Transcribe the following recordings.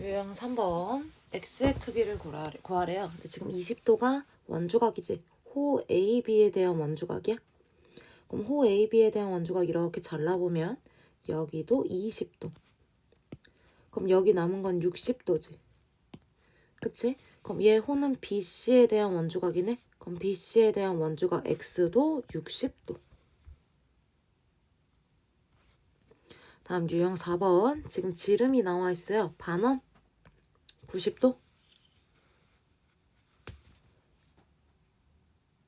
유형 3번 x의 크기를 구하래, 구하래요. 근데 지금 20도가 원주각이지. 호 AB에 대한 원주각이야. 그럼 호 AB에 대한 원주각 이렇게 잘라보면 여기도 20도. 그럼 여기 남은 건 60도지. 그치? 그럼 얘 호는 BC에 대한 원주각이네. 그럼 BC에 대한 원주각 X도 60도. 다음 유형 4번. 지금 지름이 나와 있어요. 반원 90도.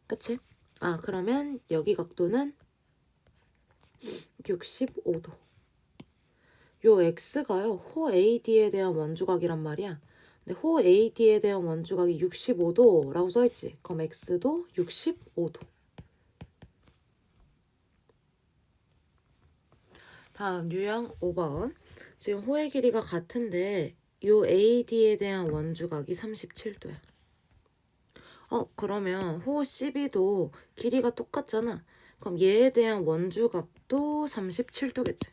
그치? 아, 그러면 여기 각도는 65도. 요 x가요. 호 AD에 대한 원주각이란 말이야. 근데 호 AD에 대한 원주각이 65도라고 써있지. 그럼 x도 65도. 다음 유형 5번. 지금 호의 길이가 같은데 요 AD에 대한 원주각이 37도야. 어, 그러면 호 CB도 길이가 똑같잖아. 그럼 얘에 대한 원주각도 37도겠지.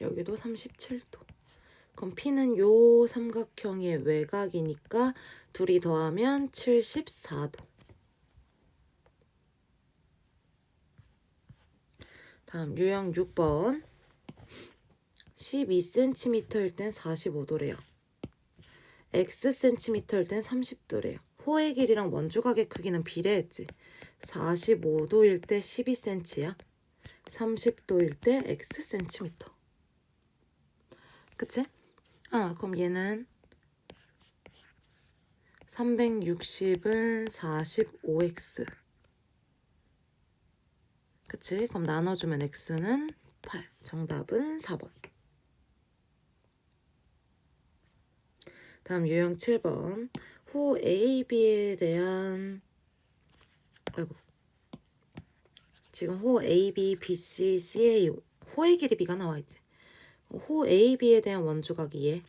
여기도 37도. 그럼 P는 요 삼각형의 외곽이니까 둘이 더하면 74도. 다음 유형 6번. 12cm일 땐 45도래요. xcm일 땐 30도래요. 호의 길이랑 원주각의 크기는 비례했지. 45도일 때 12cm야. 30도일 때 xcm. 그치? 아, 그럼 얘는 360은 45x. 그치? 그럼 나눠주면 x는 8. 정답은 4번. 다음 유형 7번. 호 AB에 대한 아이고. 지금 호 AB, BC, CA 호의 길이 B가 나와 있지. 호 AB에 대한 원주각이 얘.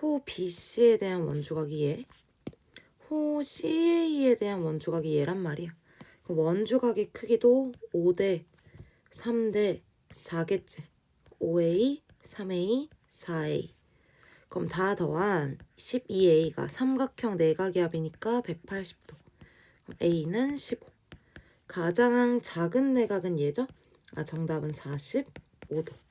호 BC에 대한 원주각이 얘. 호 CA에 대한 원주각이 얘란 말이야. 그럼 원주각의 크기도 5대 3대 4겠지. 5A, 3A, 4A. 그럼 다 더한 12A가 삼각형 내각의 합이니까 180도. 그럼 A는 15. 가장 작은 내각은 얘죠? 아, 정답은 45도.